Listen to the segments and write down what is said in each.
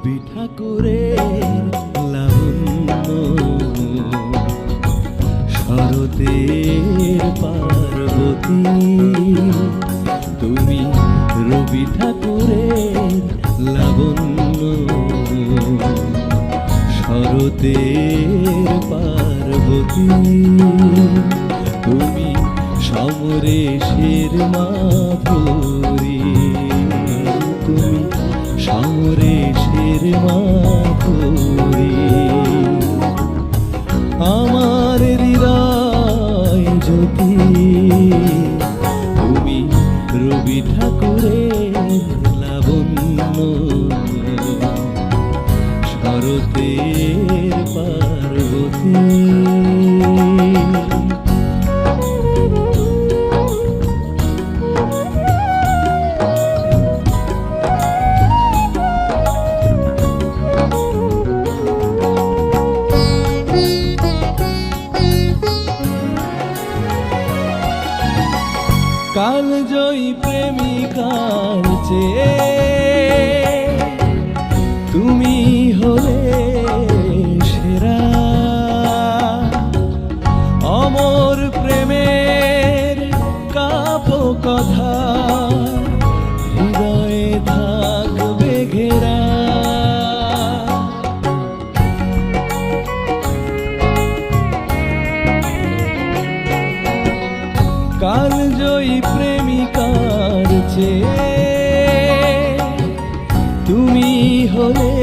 ঠাকুরের লাবণ্য। শরতের পার্বতী তুমি রবি ঠাকুরের লাবণ্য। শরতের পার্বতী তুমি সমরেশের মাধুরী মাধুরী আমার হৃদয় রবি ঠাকুরের শরতের পার্বতী। চেয়ে তুমি হলে সেরা। অমর প্রেমের কাপ কথা হৃদয়ে ঘেরা। কাল জয়ী প্রেমিকার চেয়ে তুমি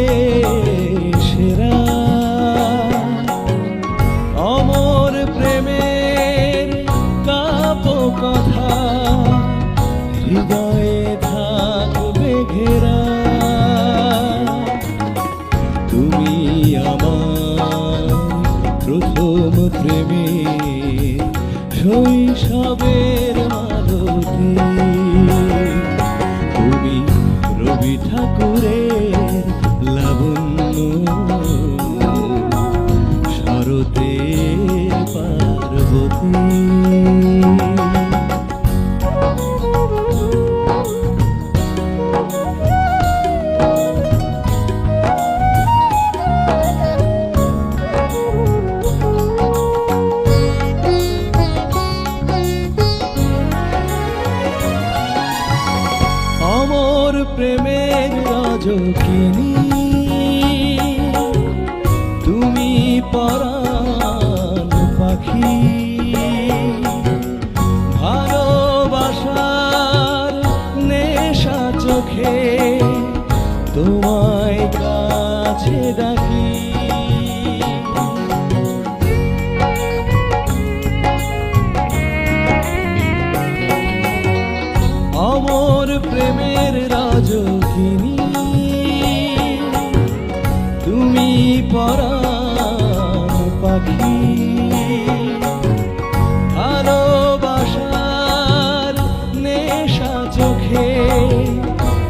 শরতের পার্বতী অমর প্রেমের তুমি পরাণ তোমায় কাছে ডাকি। অমর প্রেমের রাজকিনী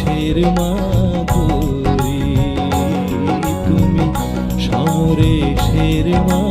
সমরেশের মাধুরী তুমি সমরেশের মা